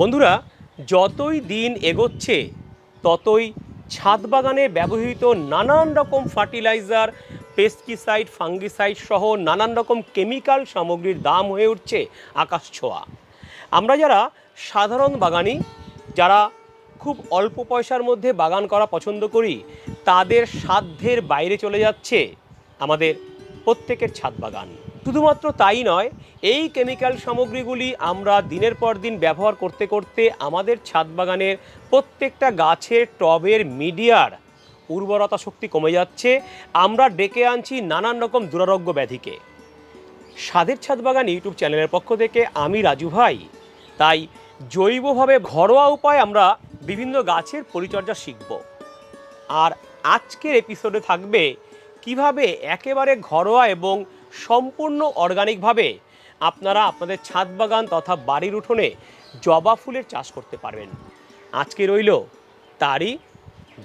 বন্ধুরা, যতই দিন এগোচ্ছে, ততই ছাদ বাগানে ব্যবহৃত নানান রকম ফার্টিলাইজার, পেস্টিসাইড, ফাঙ্গিসাইড সহ নানান রকম কেমিক্যাল সামগ্রীর দাম হয়ে উঠছে আকাশ ছোঁয়া। আমরা যারা সাধারণ বাগানি, যারা খুব অল্প পয়সার মধ্যে বাগান করা পছন্দ করি, তাদের সাধ্যের বাইরে চলে যাচ্ছে আমাদের প্রত্যেকের ছাদ বাগান। শুধুমাত্র তাই নয়, এই কেমিক্যাল সামগ্রীগুলি আমরা দিনের পর দিন ব্যবহার করতে করতে আমাদের ছাদ বাগানের প্রত্যেকটা গাছের টবের মিডিয়ার উর্বরতা শক্তি কমে যাচ্ছে, আমরা ডেকে আনছি নানান রকম দুরারোগ্য ব্যাধিকে। স্বাদের ছাদ বাগান ইউটিউব চ্যানেলের পক্ষ থেকে আমি রাজু ভাই। তাই জৈবভাবে ঘরোয়া উপায় আমরা বিভিন্ন গাছের পরিচর্যা শিখব। আর আজকের এপিসোডে থাকবে কীভাবে একেবারে ঘরোয়া এবং সম্পূর্ণ অর্গানিকভাবে আপনারা আপনাদের ছাদ বাগান তথা বাড়ির উঠোনে জবা ফুলের চাষ করতে পারবেন। আজকে রইল তারই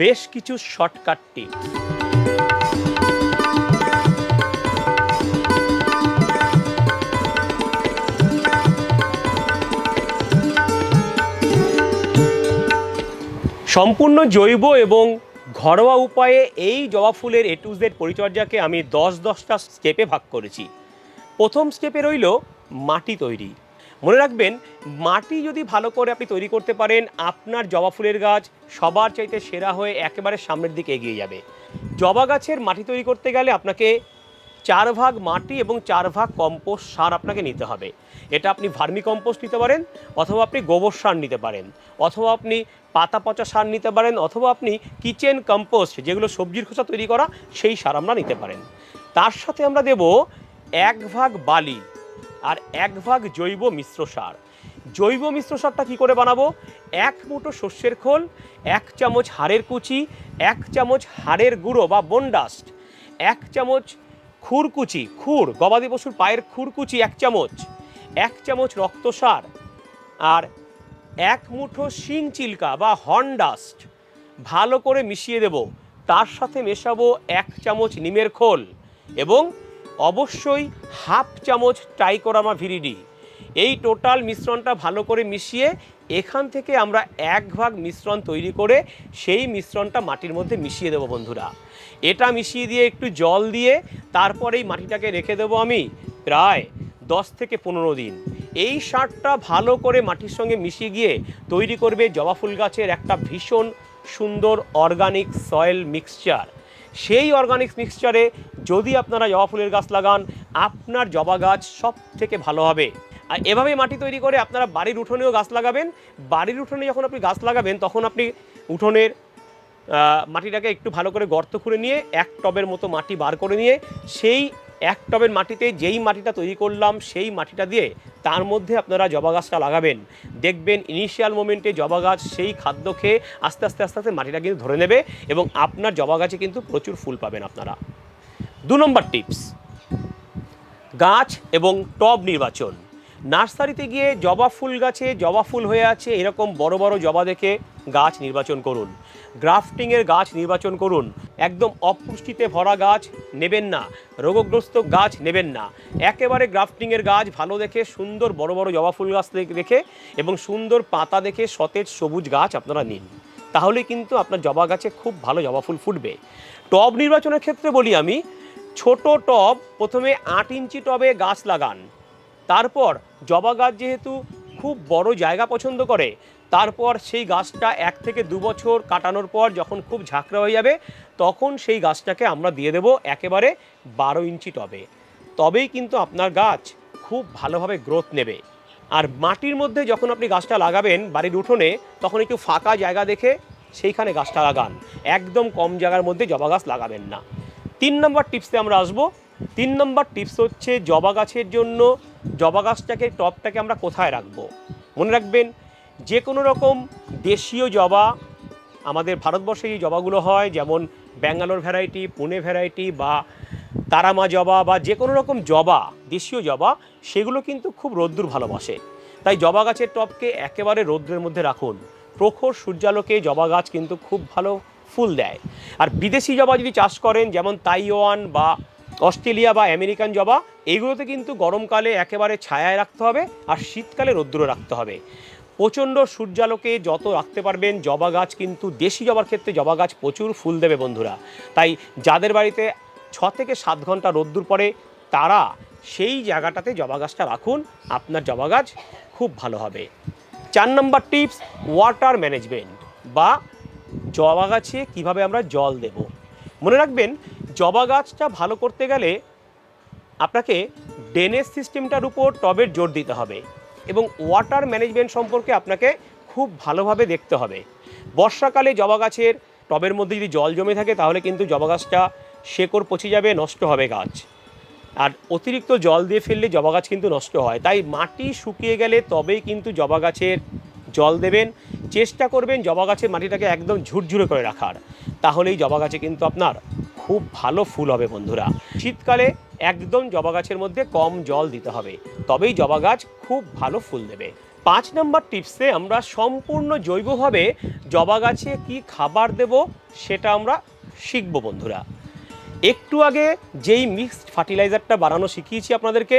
বেশ কিছু শর্টকাট টিপস সম্পূর্ণ জৈব এবং ঘরোয়া উপায়ে এই জবা ফুলের এ টু পরিচর্যাকে আমি দশ দশটা স্টেপে ভাগ করেছি। প্রথম স্টেপে রইল মাটি তৈরি। মনে রাখবেন, মাটি যদি ভালো করে আপনি তৈরি করতে পারেন, আপনার জবা ফুলের গাছ সবার চাইতে সেরা হয়ে একেবারে সামনের দিকে এগিয়ে যাবে। জবা গাছের মাটি তৈরি করতে গেলে আপনাকে চার ভাগ মাটি এবং চার ভাগ কম্পোস্ট সার আপনাকে নিতে হবে। এটা আপনি ভার্মি কম্পোস্ট নিতে পারেন, অথবা আপনি গোবর সার নিতে পারেন, অথবা আপনি পাতা পচা সার নিতে পারেন, অথবা আপনি কিচেন কম্পোস্ট, যেগুলো সবজির খোসা তৈরি করা, সেই সার আমরা নিতে পারেন। তার সাথে আমরা দেব এক ভাগ বালি আর এক ভাগ জৈব মিশ্র সার। জৈব মিশ্র সারটা কী করে বানাবো? এক মুঠো শস্যের খোল, এক চামচ হাড়ের কুচি, এক চামচ হাড়ের গুঁড়ো বা বনডাস্ট এক চামচ খুরকুচি, খুর, গবাদি পশুর পায়ের খুরকুচি এক চামচ এক চামচ রক্তসার আর এক মুঠো শিং চিল্কা বা হর্নডাস্ট ভালো করে মিশিয়ে দেব। তার সাথে মেশাবো এক চামচ নিমের খোল এবং অবশ্যই হাফ চামচ টাইকোরামা ভিরিডি এই টোটাল মিশ্রণটা ভালো করে মিশিয়ে এখান থেকে আমরা এক ভাগ মিশ্রণ তৈরি করে সেই মিশ্রণটা মাটির মধ্যে মিশিয়ে দেবো বন্ধুরা। এটা মিশিয়ে দিয়ে একটু জল দিয়ে তারপরে এই মাটিটাকে রেখে দেবো আমি। প্রায় দশ থেকে পনেরো দিন। এই সারটা ভালো করে মাটির সঙ্গে মিশিয়ে গিয়ে তৈরি করবে জবা ফুল গাছের একটা ভীষণ সুন্দর অর্গানিক সয়েল মিক্সচার সেই অর্গানিক মিক্সচারে যদি আপনারা জবা ফুলের গাছ লাগান, আপনার জবা গাছ সব থেকে ভালো হবে। আর এভাবে মাটি তৈরি করে আপনারা বাড়ির উঠোনেও গাছ লাগাবেন। বাড়ির উঠোনে যখন আপনি গাছ লাগাবেন, তখন আপনি উঠোনের মাটিটাকে একটু ভালো করে গর্ত খুঁড়ে নিয়ে এক টবের মতো মাটি বার করে নিয়ে সেই এক টবের মাটিতে যেই মাটিটা তৈরি করলাম, সেই মাটিটা দিয়ে তার মধ্যে আপনারা জবা গাছটা লাগাবেন। দেখবেন ইনিশিয়াল মোমেন্টে জবা গাছ সেই খাদ্য খেয়ে আস্তে আস্তে আস্তে আস্তে মাটিটা কিন্তু ধরে নেবে এবং আপনার জবা গাছে কিন্তু প্রচুর ফুল পাবেন আপনারা। দু নম্বর টিপস গাছ এবং টব নির্বাচন। নার্সারিতে গিয়ে জবা ফুল গাছে জবা ফুল হয়ে আছে, এরকম বড় বড় জবা দেখে গাছ নির্বাচন করুন। গ্রাফটিংয়ের গাছ নির্বাচন করুন। একদম অপুষ্টিতে ভরা গাছ নেবেন না, রোগগ্রস্ত গাছ নেবেন না। একেবারে গ্রাফটিংয়ের গাছ ভালো দেখে, সুন্দর বড় বড় জবা ফুল গাছ দেখে- এবং সুন্দর পাতা দেখে সতেজ সবুজ গাছ আপনারা নিন। তাহলে কিন্তু আপনার জবা গাছে খুব ভালো জবা ফুল ফুটবে। টব নির্বাচনের ক্ষেত্রে বলি আমি, ছোট টব প্রথমে আট ইঞ্চি টবে গাছ লাগান। তারপর জবা গাছ যেহেতু খুব বড় জায়গা পছন্দ করে তারপর সেই গাছটা এক থেকে দু বছর কাটানোর পর যখন খুব ঝাঁকড়া হয়ে যাবে, তখন সেই গাছটাকে আমরা দিয়ে দেব একেবারে বারো ইঞ্চি টবে। তবেই কিন্তু আপনার গাছ খুব ভালোভাবে গ্রোথ নেবে। আর মাটির মধ্যে যখন আপনি গাছটা লাগাবেন বাড়ির উঠোনে, তখন একটু ফাঁকা জায়গা দেখে সেইখানে গাছটা লাগান। একদম কম জায়গার মধ্যে জবা গাছ লাগাবেন না। তিন নম্বর টিপসে আমরা আসব। তিন নম্বর টিপস হচ্ছে জবা গাছের জন্য জবা গাছটাকে টবটাকে আমরা কোথায় রাখব? মনে রাখবেন যে কোনো রকম দেশীয় জবা, আমাদের ভারতবর্ষে যে জবাগুলো হয়, যেমন ব্যাঙ্গালোর ভ্যারাইটি, পুনে ভ্যারাইটি বা তারামা জবা বা যে কোনো রকম জবা, দেশীয় জবা, সেগুলো কিন্তু খুব রোদ্দুর ভালোবাসে। তাই জবা গাছের টবকে একেবারে রৌদ্রের মধ্যে রাখুন। প্রখর সূর্যালোকে জবা গাছ কিন্তু খুব ভালো ফুল দেয়। আর বিদেশি জবা যদি চাষ করেন, যেমন তাইওয়ান বা অস্ট্রেলিয়া বা আমেরিকান জবা এইগুলোতে কিন্তু গরমকালে একেবারে ছায়ায় রাখতে হবে আর শীতকালে রৌদ্র রাখতে হবে। প্রচণ্ড সূর্যালোকে যত রাখতে পারবেন জবা গাছ, কিন্তু দেশি জবার ক্ষেত্রে জবা গাছ প্রচুর ফুল দেবে বন্ধুরা। তাই যাদের বাড়িতে ছ থেকে সাত ঘণ্টা রোদ্দুর পড়ে, তারা সেই জায়গাটাতে জবা গাছটা রাখুন। আপনার জবা গাছ খুব ভালো হবে। চার নম্বর টিপস, ওয়াটার ম্যানেজমেন্ট বা জবা গাছে কীভাবে আমরা জল দেব। মনে রাখবেন, জবা গাছটা ভালো করতে গেলে আপনাকে ড্রেনেজ সিস্টেমটার উপর টবের জোর দিতে হবে। এবং ওয়াটার ম্যানেজমেন্ট সম্পর্কে আপনাকে খুব ভালোভাবে দেখতে হবে। বর্ষাকালে জবা গাছের টবের মধ্যে যদি জল জমে থাকে, তাহলে কিন্তু জবা গাছটা শেকড় পচে যাবে, নষ্ট হবে গাছ। আর অতিরিক্ত জল দিয়ে ফেললে জবা গাছ কিন্তু নষ্ট হয়। তাই মাটি শুকিয়ে গেলে তবেই কিন্তু জবা গাছের জল দেবেন। চেষ্টা করবেন জবা গাছের মাটিটাকে একদম ঝুরঝুরে করে রাখার। তাহলেই জবা গাছে কিন্তু আপনার খুব ভালো ফুল হবে বন্ধুরা। শীতকালে একদম জবা গাছের মধ্যে কম জল দিতে হবে। তবেই জবা গাছ খুব ভালো ফুল দেবে। পাঁচ নম্বর টিপসে আমরা সম্পূর্ণ জৈবভাবে জবা গাছে কি খাবার দেব সেটা আমরা শিখব বন্ধুরা। একটু আগে যেই মিক্সড ফার্টিলাইজারটা বানানো শিখিয়েছি আপনাদেরকে,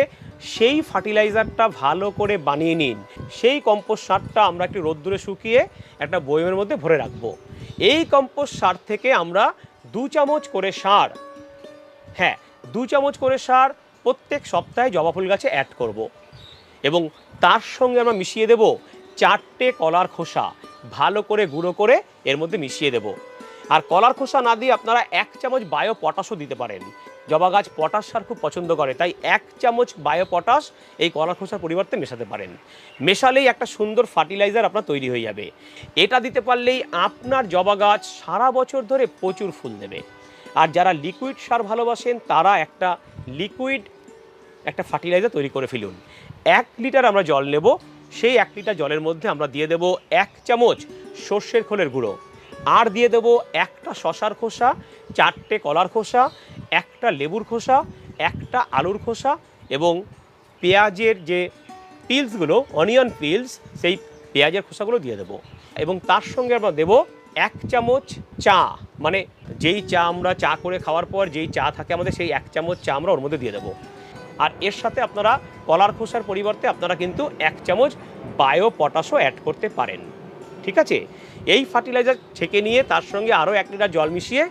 সেই ফার্টিলাইজারটা ভালো করে বানিয়ে নিন। সেই কম্পোস্ট সারটা আমরা একটু রোদ্দুরে শুকিয়ে একটা বয়মের মধ্যে ভরে রাখব। এই কম্পোস্ট সার থেকে আমরা দু চামচ করে সার। হ্যাঁ দু চামচ করে সার প্রত্যেক সপ্তাহে জবা ফুল গাছে অ্যাড করব। এবং তার সঙ্গে আমরা মিশিয়ে দেব চারটে কলার খোসা। ভালো করে গুঁড়ো করে এর মধ্যে মিশিয়ে দেব। আর কলার খোসা না দিয়ে আপনারা এক চামচ বায়ো পটাশও দিতে পারেন। জবা গাছ পটাশ সার খুব পছন্দ করে, তাই এক চামচ বায়ো পটাশ এই কলার খোসার পরিবর্তে মেশাতে পারেন। মেশালেই একটা সুন্দর ফার্টিলাইজার আপনার তৈরি হয়ে যাবে। এটা দিতে পারলেই আপনার জবা গাছ সারা বছর ধরে প্রচুর ফুল দেবে। আর যারা লিকুইড সার ভালোবাসেন, তারা একটা লিকুইড একটা ফার্টিলাইজার তৈরি করে ফেলুন। এক লিটার আমরা জল নেব, সেই এক লিটার জলের মধ্যে আমরা দিয়ে দেব এক চামচ সর্ষের খোলের গুঁড়ো। আর দিয়ে দেব একটা শশার খোসা, চারটে কলার খোসা একটা লেবুর খোসা, একটা আলুর খোসা এবং পেঁয়াজের যে পিলসগুলো, অনিয়ন পিলস, সেই পেঁয়াজের খোসাগুলো দিয়ে দেবো। এবং তার সঙ্গে আমরা দেবো এক চামচ চা। মানে যেই চা আমরা চা করে খাওয়ার পর যেই চা থাকে আমাদের, সেই এক চামচ চা আমরা ওর মধ্যে দিয়ে দেবো। আর এর সাথে আপনারা কলার খোসার পরিবর্তে আপনারা কিন্তু এক চামচ বায়ো পটাশও অ্যাড করতে পারেন। ঠিক আছে? এই ফার্টিলাইজার ছেঁকে নিয়ে তার সঙ্গে আরও এক লিটার জল মিশিয়ে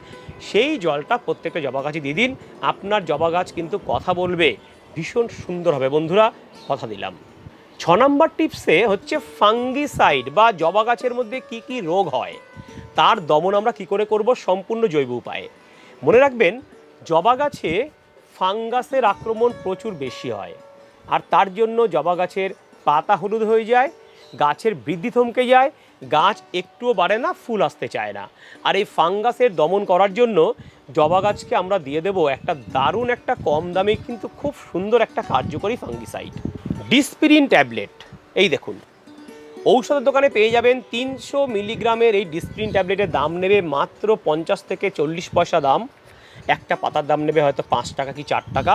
সেই জলটা প্রত্যেকটা জবা গাছে দিয়ে দিন। আপনার জবা গাছ কিন্তু কথা বলবে। ভীষণ সুন্দর হবে বন্ধুরা, কথা দিলাম। ছ নম্বর টিপসে হচ্ছে ফাঙ্গিসাইড বা জবা গাছের মধ্যে কি কি রোগ হয়, তার দমন আমরা কি করে করব সম্পূর্ণ জৈব উপায়ে। মনে রাখবেন, জবা গাছে ফাঙ্গাসের আক্রমণ প্রচুর বেশি হয়, আর তার জন্য জবা গাছের পাতা হলুদ হয়ে যায়, গাছের বৃদ্ধি থমকে যায় গাছ একটুও বাড়ে না, ফুল আসতে চায় না। আর এই ফাঙ্গাসের দমন করার জন্য জবা গাছকে আমরা দিয়ে দেব একটা দারুণ একটা কম দামে কিন্তু খুব সুন্দর একটা কার্যকরী ফাঙ্গিসাইড। ডিসপিরিন ট্যাবলেট, এই দেখুন। ঔষধের দোকানে পেয়ে যাবেন তিনশো মিলিগ্রামের এই ডিসপ্রিন ট্যাবলেটের দাম নেবে মাত্র পঞ্চাশ থেকে চল্লিশ পয়সা দাম। একটা পাতার দাম নেবে হয়তো পাঁচ টাকা কি চার টাকা।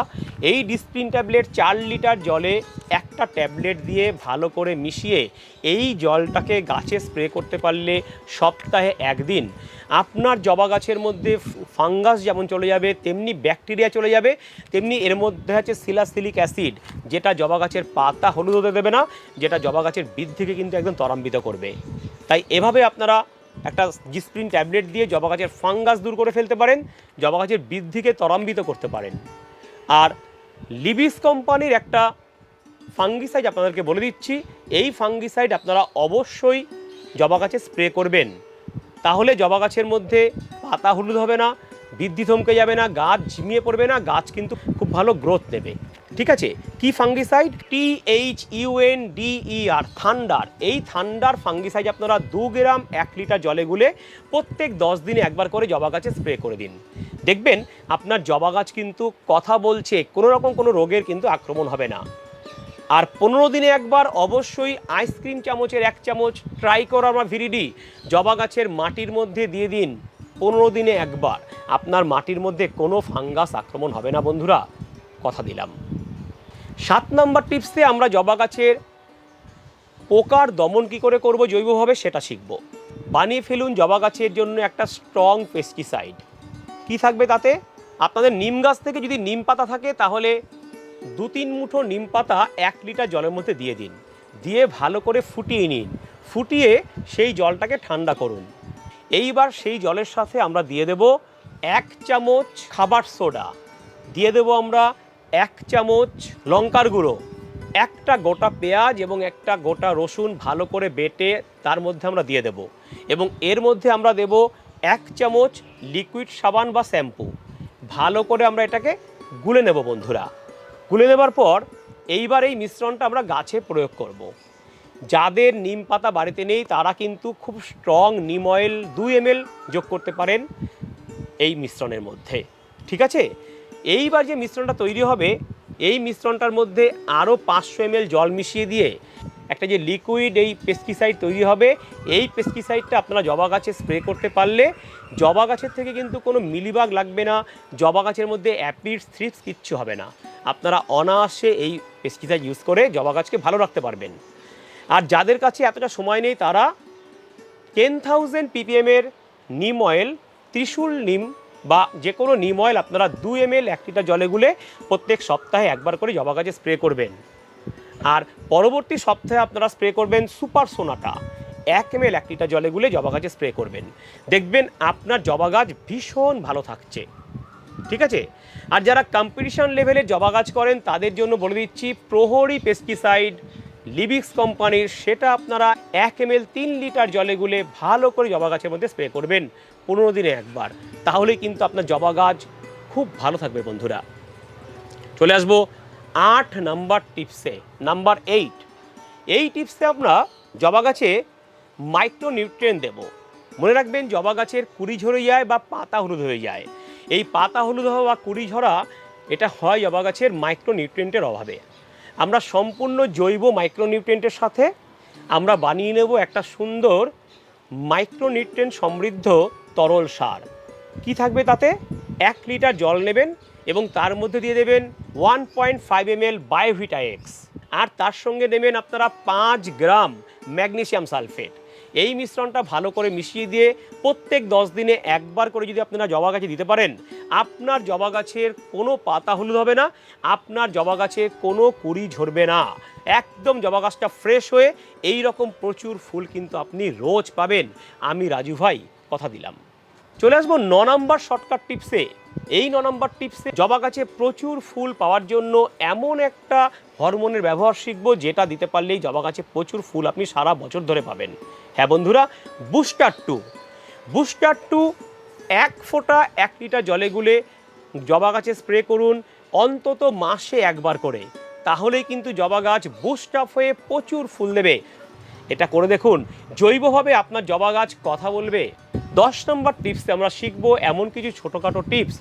এই ডিসপ্রিন ট্যাবলেট চার লিটার জলে একটা ট্যাবলেট দিয়ে ভালো করে মিশিয়ে এই জলটাকে গাছে স্প্রে করতে পারলে সপ্তাহে একদিন। আপনার জবা গাছের মধ্যে ফাঙ্গাস যেমন চলে যাবে, তেমনি ব্যাকটেরিয়া চলে যাবে, তেমনি এর মধ্যে আছে সিলাসিলিক অ্যাসিড, যেটা জবা গাছের পাতা হলুদ হতে দেবে না, যেটা জবা গাছের বৃদ্ধিকে কিন্তু একদম ত্বরান্বিত করবে। তাই এভাবে আপনারা একটা জিসপ্রিন ট্যাবলেট দিয়ে জবা গাছের ফাঙ্গাস দূর করে ফেলতে পারেন, জবা গাছের বৃদ্ধিকে ত্বরান্বিত করতে পারেন। আর লিবিস কোম্পানির একটা ফাঙ্গিসাইড আপনাদেরকে বলে দিচ্ছি, এই ফাঙ্গিসাইড আপনারা অবশ্যই জবা গাছে স্প্রে করবেন। তাহলে জবা গাছের মধ্যে পাতা হলুদ হবে না, বৃদ্ধি থমকে যাবে না, গাছ ঝিমিয়ে পড়বে না, গাছ কিন্তু খুব ভালো গ্রোথ দেবে ঠিক আছে? কি fungicide? T H UN DE R thunder এই থান্ডার ফাঙ্গিসাইড আপনারা দু গ্রাম, এক লিটার জলে গুলে প্রত্যেক দশ দিনে একবার করে জবা গাছে স্প্রে করে দিন। দেখবেন, আপনার জবা গাছ কিন্তু কথা বলছে, কোনো রকম কোনো রোগের কিন্তু আক্রমণ হবে না। আর পনেরো দিনে একবার অবশ্যই আইসক্রিম চামচের এক চামচ ট্রাই করা করার ভিরিডি জবা গাছের মাটির মধ্যে দিয়ে দিন, পনেরো দিনে একবার। আপনার মাটির মধ্যে কোনো ফাঙ্গাস আক্রমণ হবে না, বন্ধুরা। কথা দিলাম। সাত নম্বর টিপসে আমরা জবা গাছের পোকার দমন কি করে করব, জৈবভাবে সেটা শিখব। বানিয়ে ফেলুন জবা গাছের জন্য একটা স্ট্রং পেস্টিসাইড কি থাকবে তাতে? আপনাদের নিম গাছ থেকে যদি নিম পাতা থাকে, তাহলে দু তিন মুঠো নিম পাতা এক লিটার জলের মধ্যে দিয়ে দিন। দিয়ে ভালো করে ফুটিয়ে নিন। ফুটিয়ে সেই জলটাকে ঠান্ডা করুন। এইবার সেই জলের সাথে আমরা দিয়ে দেব এক চামচ খাবার সোডা। দিয়ে দেব আমরা এক চামচ লঙ্কার গুঁড়ো, একটা গোটা পেঁয়াজ এবং একটা গোটা রসুন ভালো করে বেটে তার মধ্যে আমরা দিয়ে দেব এবং এর মধ্যে আমরা দেব এক চামচ লিকুইড সাবান বা শ্যাম্পু। ভালো করে আমরা এটাকে গুলে নেব বন্ধুরা। গুলে নেবার পর এইবার এই মিশ্রণটা আমরা গাছে প্রয়োগ করব। যাদের নিম পাতা বাড়িতে নেই তারা কিন্তু খুব স্ট্রং নিম অয়েল দুই এম যোগ করতে পারেন এই মিশ্রণের মধ্যে। ঠিক আছে? এইবার যে মিশ্রণটা তৈরি হবে, এই মিশ্রণটার মধ্যে আরও পাঁচশো এম জল মিশিয়ে দিয়ে একটা যে লিকুইড এই পেস্টিসাইড তৈরি হবে, এই পেস্টিসাইডটা আপনারা জবা গাছে স্প্রে করতে পারলে, জবা গাছের থেকে কিন্তু কোনো মিলিবাগ লাগবে না, জবা গাছের মধ্যে অ্যাপিড থ্রিপস কিচ্ছু হবে না। আপনারা অনায়াসে এই পেস্টিসাইড ইউজ করে জবা গাছকে ভালো রাখতে পারবেন। আর যাদের কাছে এতটা সময় নেই তারা টেন থাউজেন্ড পিপিএমের নিম অয়েল ত্রিশূল নিম বা যে কোনো নিম অয়েল আপনারা দু এম এল এক লিটার জলে গুলে প্রত্যেক সপ্তাহে একবার করে জবা গাছে স্প্রে করবেন। আর পরবর্তী সপ্তাহে আপনারা স্প্রে করবেন সুপার সোনাটা এক এম এল এক লিটার জলে গুলে জবা গাছে স্প্রে করবেন। দেখবেন আপনার জবা গাছ ভীষণ ভালো থাকছে। ঠিক আছে? আর যারা কম্পিটিশন লেভেলে জবা গাছ করেন তাদের জন্য বলে দিচ্ছি প্রহরী পেস্টিসাইড লিবিক্স কোম্পানির সেটা আপনারা এক এম এল তিন লিটার জলে গুলে ভালো করে জবা গাছের মধ্যে স্প্রে করবেন পনেরো দিনে একবার। তাহলে কিন্তু আপনার জবা গাছ খুব ভালো থাকবে বন্ধুরা। চলে আসব আট নাম্বার টিপসে নাম্বার এইট এই টিপসে আমরা জবা গাছে মাইক্রো নিউট্রিয়েন্ট দেবো। মনে রাখবেন জবা গাছের কুড়ি ঝরে যায় বা পাতা হলুদ হয়ে যায়। এই পাতা হলুদ হওয়া বা কুড়ি ঝরা, এটা হয় জবা গাছের মাইক্রো নিউট্রিয়েন্টের অভাবে। আমরা সম্পূর্ণ জৈব মাইক্রো নিউট্রিয়েন্টের সাথে আমরা বানিয়ে নেব একটা সুন্দর মাইক্রো নিউট্রিয়েন্ট সমৃদ্ধ তরল সার। কি থাকবে তাতে? এক লিটার জল নেবেন এবং তার মধ্যে দিয়ে দেবেন one point five M L Biovita X আর তার সঙ্গে নেবেন আপনারা পাঁচ গ্রাম ম্যাগনেশিয়াম সালফেট। এই মিশ্রণটা ভালো করে মিশিয়ে দিয়ে প্রত্যেক দশ দিনে একবার করে যদি আপনারা জবা গাছে দিতে পারেন, আপনার জবা গাছের কোনো পাতা হলুদ হবে না, আপনার জবা গাছে কোনো কুড়ি ঝরবে না। একদম জবা গাছটা ফ্রেশ হয়ে এই রকম প্রচুর ফুল কিন্তু আপনি রোজ পাবেন। আমি রাজু ভাই, কথা দিলাম। চলে আসব ন নম্বর শর্টকাট টিপসে এই ন নম্বর টিপসে জবা গাছে প্রচুর ফুল পাওয়ার জন্য এমন একটা হরমোনের ব্যবহার শিখব, যেটা দিতে পারলেই জবা গাছে প্রচুর ফুল আপনি সারা বছর ধরে পাবেন। হ্যাঁ বন্ধুরা বুস্টার টু বুস্টার টু এক ফোঁটা এক লিটার জলে গুলে জবা গাছে স্প্রে করুন অন্তত মাসে একবার করে। তাহলেই কিন্তু জবা গাছ বুস্ট আপ হয়ে প্রচুর ফুল দেবে। এটা করে দেখুন, জৈবভাবে আপনার জবা গাছ কথা বলবে। দশ নম্বর টিপসে আমরা শিখব এমন কিছু ছোটোখাটো টিপস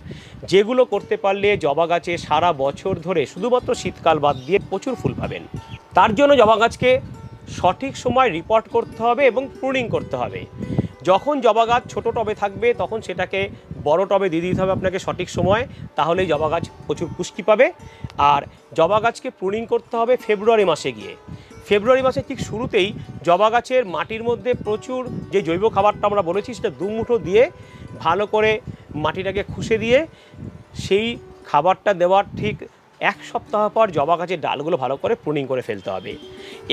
যেগুলো করতে পারলে জবা গাছে সারা বছর ধরে শুধুমাত্র শীতকাল বাদ দিয়ে প্রচুর ফুল পাবেন। তার জন্য জবা গাছকে সঠিক সময় রিপোর্ট করতে হবে এবং প্রুনিং করতে হবে। যখন জবা গাছ ছোটো টবে থাকবে, তখন সেটাকে বড় টবে দিয়ে দিতে হবে আপনাকে সঠিক সময়, তাহলেই জবা গাছ প্রচুর পুষ্টি পাবে। আর জবা গাছকে প্রুনিং করতে হবে ফেব্রুয়ারি মাসে গিয়ে। ফেব্রুয়ারি মাসের ঠিক শুরুতেই জবা গাছের মাটির মধ্যে প্রচুর যে জৈব খাবারটা আমরা বলেছি, সেটা দুমুঠো দিয়ে ভালো করে মাটিটাকে খুশে দিয়ে সেই খাবারটা দেওয়ার ঠিক এক সপ্তাহ পর জবা গাছের ডালগুলো ভালো করে প্রুনিং করে ফেলতে হবে।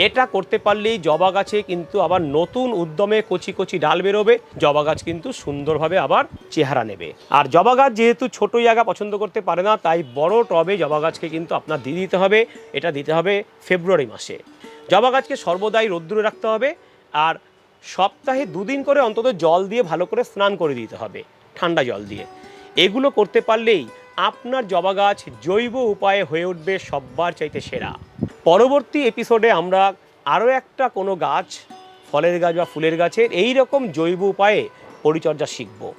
এটা করতে পারলেই জবা গাছে কিন্তু আবার নতুন উদ্যমে কচি কচি ডাল বেরোবে, জবা গাছ কিন্তু সুন্দরভাবে আবার চেহারা নেবে। আর জবা গাছ যেহেতু ছোট জায়গা পছন্দ করতে পারে না, তাই বড় টবে জবা গাছকে কিন্তু আপনার দিয়ে দিতে হবে। এটা দিতে হবে ফেব্রুয়ারি মাসে। জবা গাছকে সর্বদাই রোদ্দুরে রাখতে হবে আর সপ্তাহে দুদিন করে অন্তত জল দিয়ে ভালো করে স্নান করে দিতে হবে, ঠান্ডা জল দিয়ে। এগুলো করতে পারলেই আপনার জবা গাছ জৈব উপায়ে হয়ে উঠবে সব্বার চাইতে সেরা। পরবর্তী এপিসোডে আমরা আরও একটা কোনো গাছ, ফলের গাছ বা ফুলের গাছের এই রকম জৈব উপায়ে পরিচর্যা শিখব।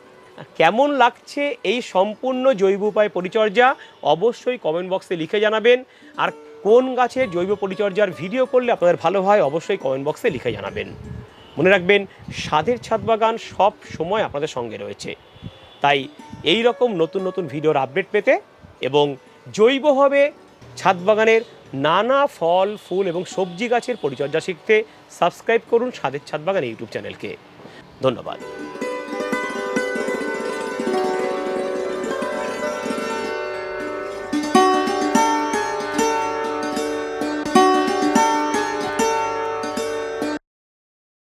কেমন লাগছে এই সম্পূর্ণ জৈব উপায় পরিচর্যা? অবশ্যই কমেন্ট বক্সে লিখে জানাবেন। আর কোন গাছের জৈব পরিচর্যার ভিডিও করলে আপনাদের ভালো হয়, অবশ্যই কমেন্ট বক্সে লিখে জানাবেন। মনে রাখবেন, স্বাদের ছাদ বাগান সব সময় আপনাদের সঙ্গে রয়েছে। তাই এই রকম নতুন নতুন ভিডিওর আপডেট পেতে এবং জৈবভাবে ছাদ বাগানের নানা ফল, ফুল এবং সবজি গাছের পরিচর্যা শিখতে সাবস্ক্রাইব করুন স্বাদের ছাদ বাগান ইউটিউব চ্যানেলকে ধন্যবাদ।